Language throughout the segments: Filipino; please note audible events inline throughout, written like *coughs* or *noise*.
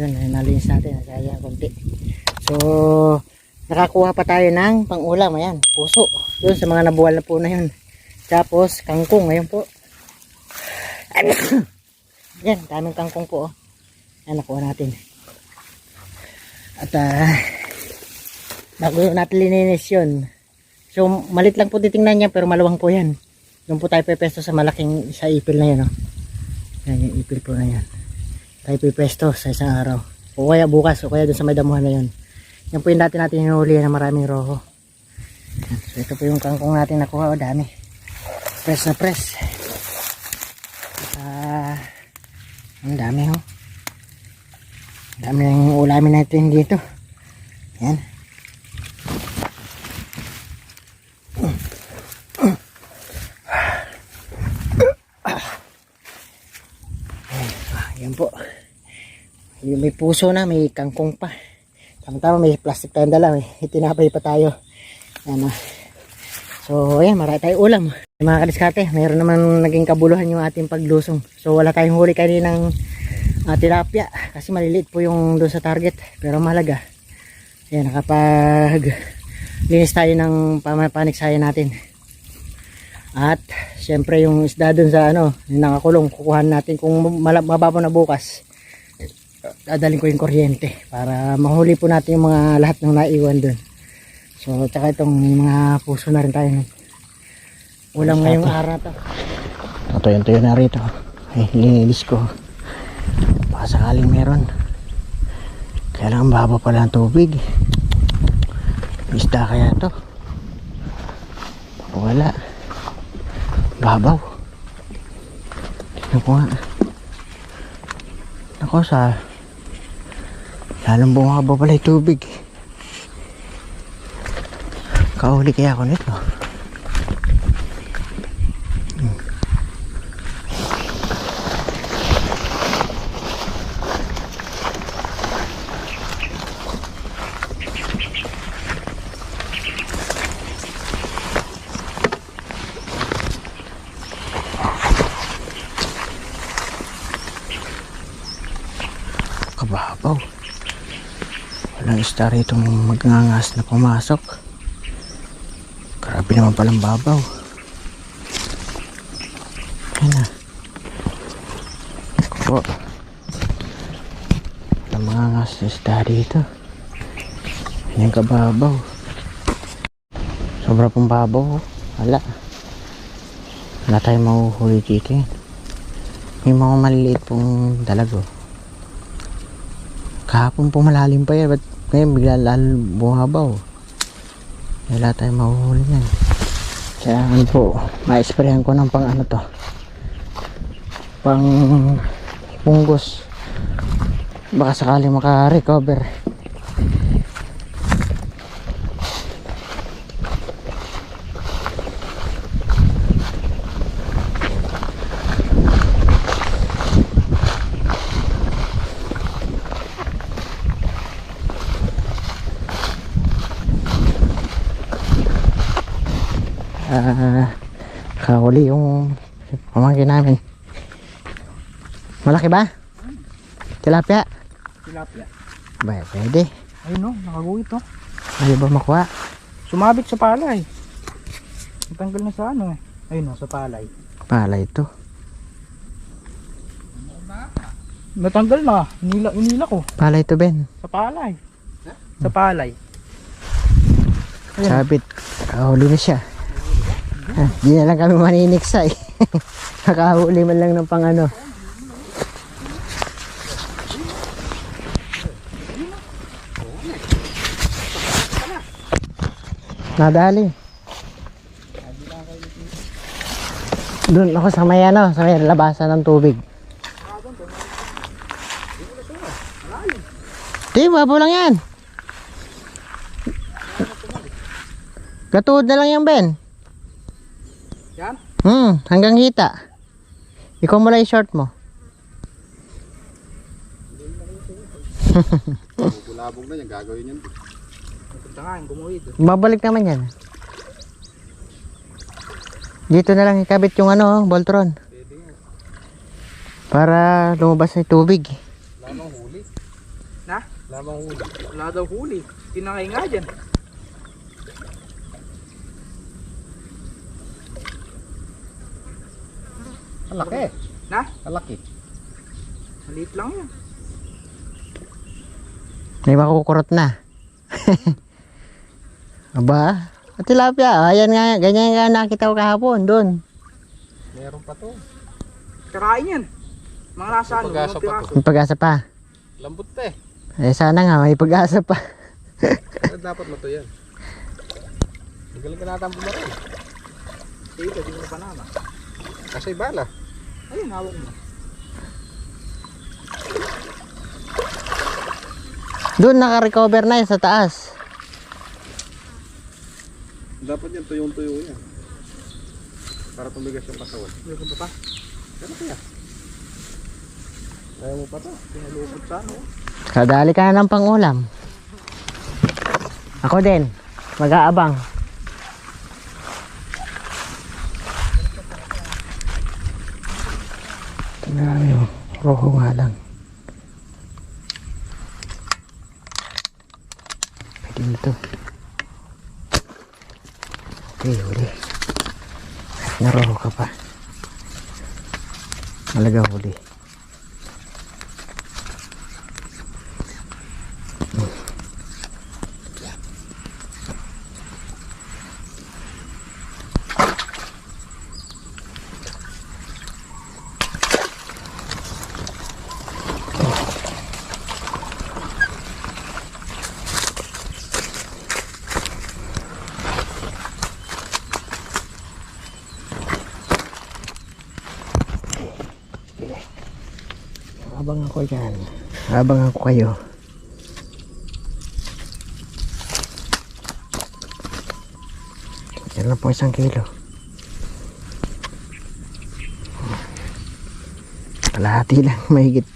Yun, nalinis natin. Kaya konti. So, nakakuha pa tayo ng pangulam. Ayan, puso. Yun, sa mga nabuwal na po na yun. Tapos, kangkong. Ayan po. *coughs* Ayan, daming kangkong po. Oh. Ayan, nakuha natin. At, ah, bago natin lininis yun. So, malit lang po titingnan niya, pero maluwang po yan. Doon po tayo pepesto sa malaking sa ipil na yan. Oh. Yan, yung ipil po na yan. Tayo pepesto sa isang araw. O kaya bukas, o kaya doon sa may damuhan na yun. Yan po yung dati natin hinuli na maraming roho. So, ito po yung kangkong natin nakuha. O, dami. Press na press. Ah, ang dami ho. Ang dami ng ulamin natin dito. Yan. Yan po. May puso na, may kangkong pa. Tama-tama, may plastic tayong dala. May tinapay pa tayo. Yan ah. So, ayan, marami tayong ulam. Mga kadiskate, mayroon naman naging kabuluhan yung ating paglusong. So, wala tayong huli kaninang uh, tilapia. Kasi maliliit po yung doon sa target. Pero mahalaga. Ayan, nakapag linis tayo ng pamapaniksayan natin. At syempre yung isda dun sa ano, yung nakakulong, kukuhan natin kung mababaw na bukas. Dadalhin ko yung kuryente para mahuli po natin yung mga lahat ng naiwan dun. So, tsaka itong mga puso na rin tayo. Ulam ngayong araw to. Tutuyo-tuyo na rito. Ay, linilis ko. Baka sakaling meron. Kailangan baba pala ang tubig. Isda kaya to? Wala. Babaw. Tignan ko nga. Ako sa lalong bumaba pala yung tubig. Kahuli kaya ako nito. Hmm. Kababaw. Walang isda rito magngangas na pumasok. Grabe naman palang babaw. Yan na. Ako po. Walang mga ngas na isda dito. Yan yung kababaw. Sobra pong babaw. oh. Wala. Wala tayong mahuhuli dito yan. May mga maliliit pong dalago. Kahapon po malalim pa yan. Ba't ngayon bigla lalo bumabaw? Wala tayong mahuhuli yan. Kaya ano po, ma-sprayan ko ng pang ano to. Pang punggos. Baka sakali maka-recover. Ah, kahuli yung pamangkin namin. Malaki ba? Tilapia? Tilapia. Ba, pwede. Ayun no, nakaguhit to. Ayaw ba makuha? Sumabit sa palay. Natanggal na sa ano eh. Ayun no, sa palay. Pala ito. Natanggal na. Inila, inila ko. Pala ito, Ben. Sa palay. Sa palay. Ayun. Sabit. Kahuli na siya. Ah, di na lang kami maniniksa eh. *laughs* Nakahuli man lang ng pang ano. Nadali. Doon ako sa may ano, sa may labasan ng tubig. Di, babo lang yan. Gatuod na lang yan, Ben. Yan? Hmm, hanggang hita. Ikaw mo lang yung short mo. Bulabog na yan, gagawin yan. Punta nga, yung gumuhit. Babalik naman yan. Dito na lang ikabit yung ano, Voltron. Para lumabas na yung tubig. Wala huli. Na? Lamang huli. Wala daw huli. Tinangay nga dyan. Kalaki. Na? Kalaki. Maliit lang yan. May makukurot na. *laughs* Aba, at tilapia, ayan nga, ganyan nga nakita ko kahapon doon. Meron pa to. Karain yan. Mga nasa ano, Pag-asa mga pa piraso. May pag-asa pa. Lambot pa eh. Eh sana nga, may pag-asa pa. Kaya dapat mo to yan. Magaling ka natin pumarin. Dito, di mo pa naman. Kasi bala. Ayun, hawak mo. Doon naka-recover na yun sa taas. Dapat yan tuyong-tuyo yan. Para tumigas yung katawan. Meron pa pa. Ano kaya? Ayaw mo pa to. Pinalupot sa ano. Kadali ka na ng pangulam. Ako din, mag-aabang. Tingnan mo, roho nga lang. Pwede nito. Okay, huli. Naroho ka pa. Malaga huli. Habang ako dyan. Habang ako kayo. Yan lang po isang kilo. Kalahati lang, mahigit.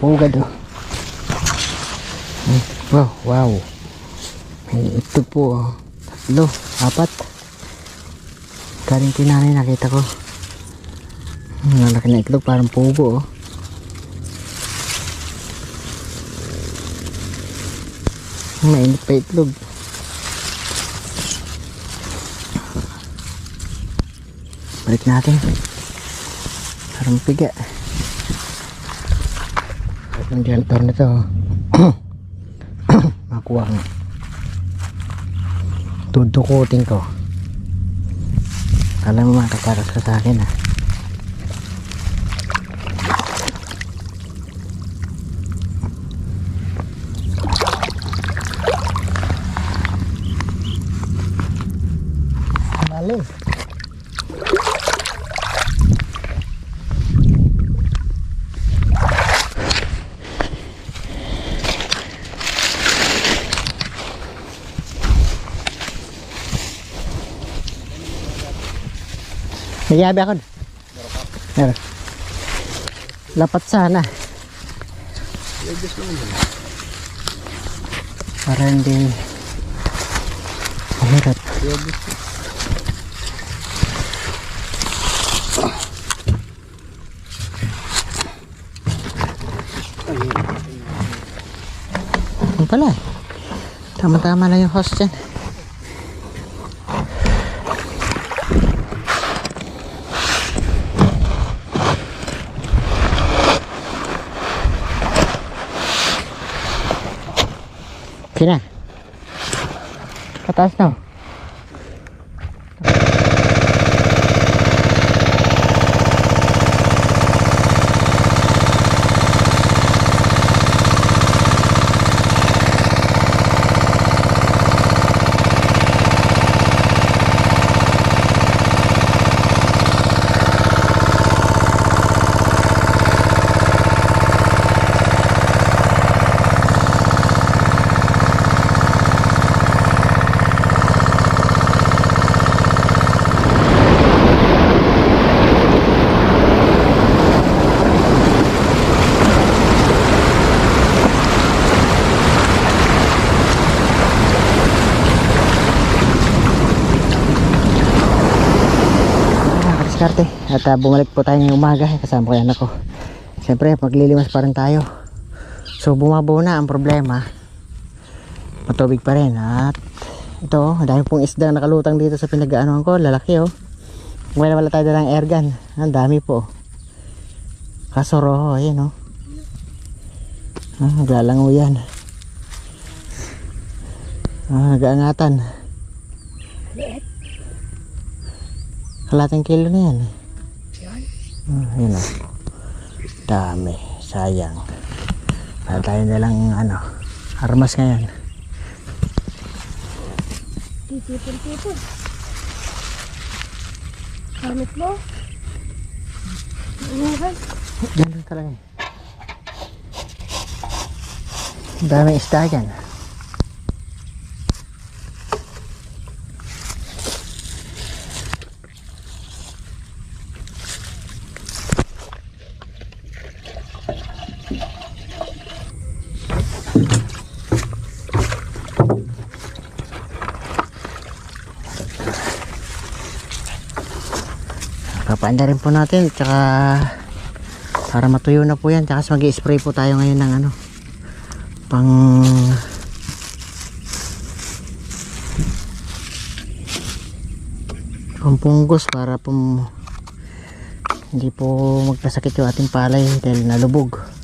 Pugad oh. Wow, wow. May itlog po oh. Tatlo, apat. Galing kinanay nakita ko. Ang laki na itlog, parang pugo oh. Mainit pa itlog. Balik natin. Parang piga. At ng janitor nito. *coughs* Makuha ko. Tudukutin ko. Alam mo makakaras ka sa akin ah. May yabi ako. Meron. Lapat sana. Para hindi mahirap. Ano pala? Tama-tama lang yung host dyan. Okay na. Pataas na. Diskarte. At ah, bumalik po tayo ngayong umaga. Kasama ko yan ako. Siyempre, maglilimas pa rin tayo. So, bumabaw na ang problema. Matubig pa rin. At ito, oh, dami pong isda nakalutang dito sa pinag-aanoan ko. Lalaki oh. Wala wala tayo dalang airgun. Ang dami po. Kasoro, oh, ayan oh. Ah, naglalango yan. Ah, nag-aangatan. Kalating kilo na yan. Ah, yun o. Dami. Sayang. Wala tayo nilang ano, armas ngayon. Titipon-tipon. Gamit mo. Inuhan. Ganun talaga. eh. Dami isda dyan. Kapaanda rin po natin tsaka para matuyo na po yan tsaka mag spray po tayo ngayon ng ano pang pampunggos para po hindi po magkasakit yung ating palay dahil nalubog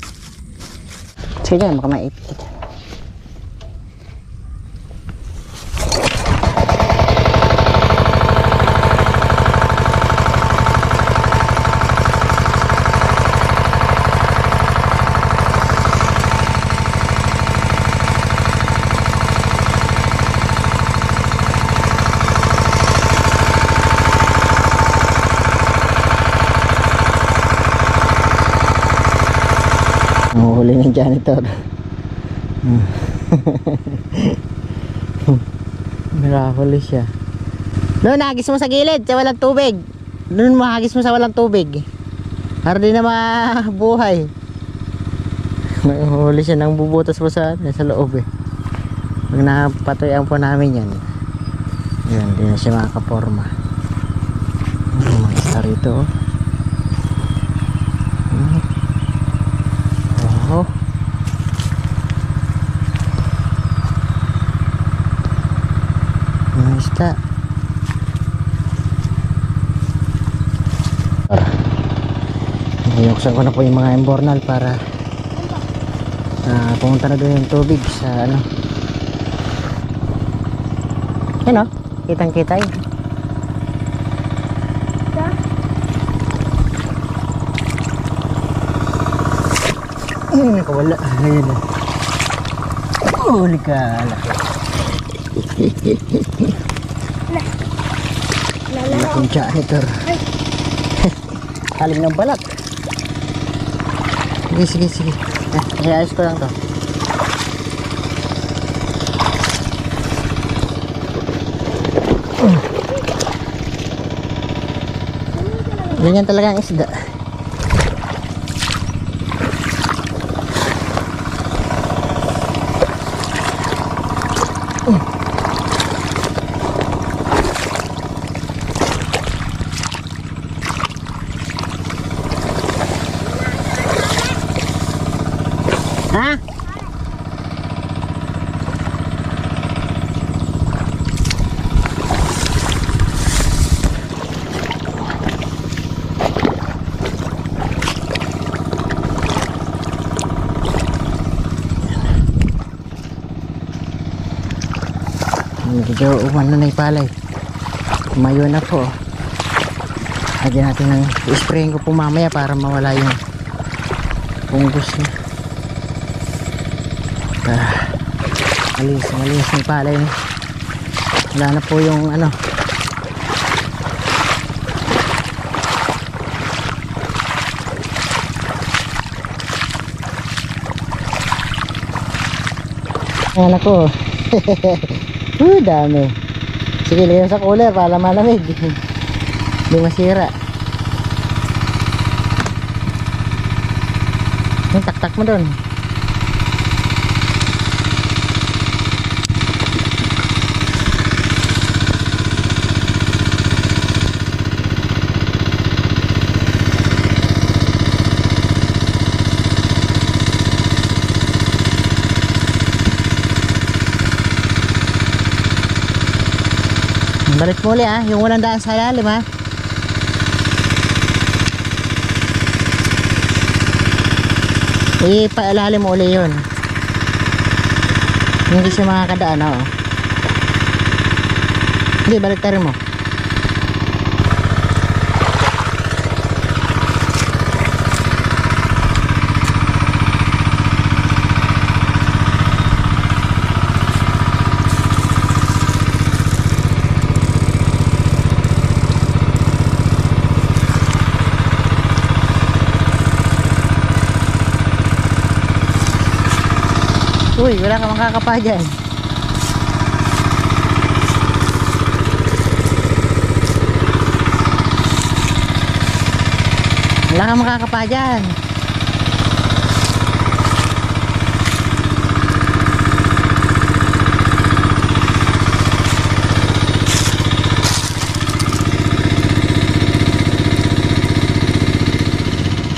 sige dyan janitor. Nakahuli siya. Doon, hagis mo sa gilid, sa walang tubig. Doon mo, hagis mo sa walang tubig. Para di na mabuhay. Nahuhuli siya nang bubutas mo sa, sa loob eh. Pag napatoyan po namin yan. Yan, di na siya makakaporma. Ang mga isda rito. Oh. Mga isda. Buksan ko na po yung mga embornal para ah, pumunta na doon yung tubig sa ano. Yan o, kitang kita yun. Ay, nakawala. Ayun na. Huli ka. Laki. Laking janitor. Halim ng balat. Sige, sige, sige. Eh, ayos ko lang to. Ganyan talaga ang isda. Medyo umano na yung palay. Tumayo na po. Lagyan natin ng sprayin ko po mamaya para mawala yung punggos niya. Ah, malis, malis yung palay niya. Wala na po yung ano. Ayan ako. *laughs* Uh, dami. Sige, lagyan sa cooler para malamig. *laughs* Hindi masira. Yung taktak mo doon. Balik mo ulit ah, yung walang daan sa lalim ah. Ipailalim mo ulit yun. Hindi siya makakadaan oh. Hindi, balik tayo mo. Uy, wala ka makakapa dyan. Wala ka makakapa dyan.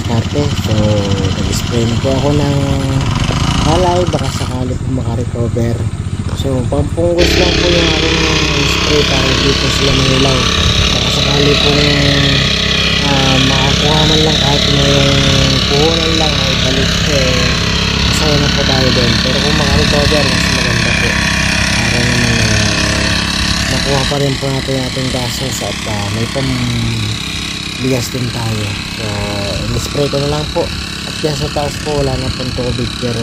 Starte, so nag-spray na po ako ng palay, baka sakali po makarecover. So, pampunggus lang po yung aking spray para hindi po sila manilaw. Baka sakali po uh, makakuha man lang kahit yung puhunan lang ay balik eh, masaya na po tayo doon. Pero kung makarecover, mas maganda po. Para naman uh, nakuha pa rin po natin yung ating gasos at uh, may bigas din tayo. So, in-spray ko na lang po. At yan sa taas po, wala na pong tubig. Pero,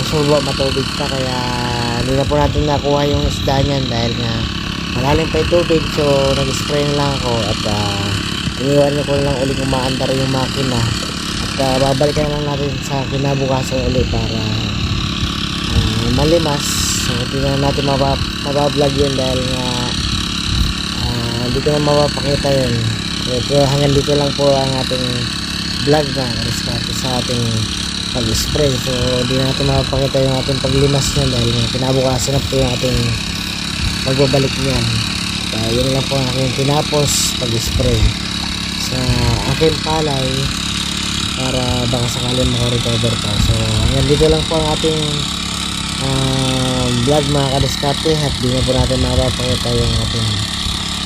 ba matubig pa kaya hindi na po natin nakuha yung isda niyan dahil nga malalim pa yung tubig. So, nag-spray na lang ako at uh, iniwan ko lang ulit umaandar yung makina. At uh, babalikan lang natin sa kinabukasan ulit para uh, malimas. So, hindi na natin mabab mabablog yun dahil nga ah, hindi ko na mapapakita yun. So, hanggang dito lang po ang ating vlog na sa ating pag-spray. So, hindi na natin mapapakita yung ating paglimas niyan dahil nga kinabukasan na po yung ating pagbabalik niyan. Uh, yun lang po ang aking tinapos pag-spray sa aking palay para baka sakaling makarecover pa. So, hanggang dito lang po ang ating uh, vlog mga kadiskate at di na po natin mapapakita yung ating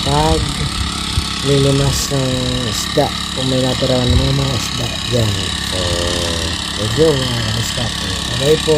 pag lilimas ng isda kung may natira ng mga isda dyan so thank you mga kadiskate bye po